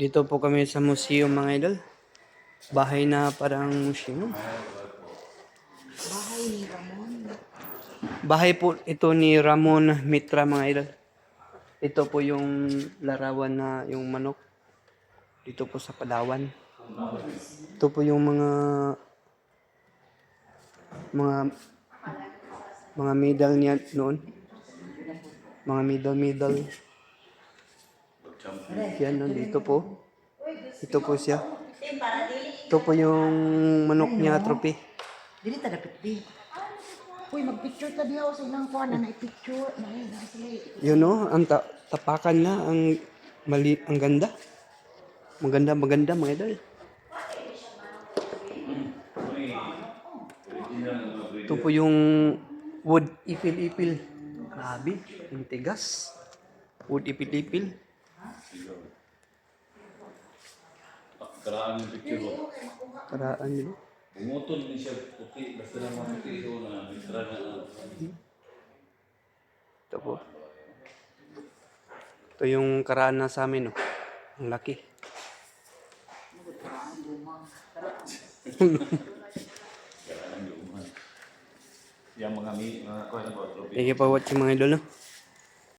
Dito po kami sa museum mga idol. Bahay na parang museum. Bahay ni Ramon. Bahay po ito ni Ramon Mitra mga idol. Ito po yung larawan na yung manok. Dito po sa Palawan. Ito po yung mga mga mga medal niya noon. Mga medal medal. Yan nandito po. Ito po siya. Ito po yung manok niya trophy. Dili ta dapat di. Uy, mag-picture ta diha sa ilang kuan na i-picture. Na. Yun no, ang ta- tapakan na, ang mali, ang ganda. Maganda, maganda mga idol. Ito po yung wood ipil-ipil. Grabe, yung tigas. Wood ipil-ipil. Karaan yung picture mo. Karaan yun. Bumutol din siya puti. Basta lang mga puti ito na mitra na. Ito po. Ito yung karaan na sa amin, no. Ang laki. Yung mga mi, mga kuha na ba? Thank you for watching mga idol, no.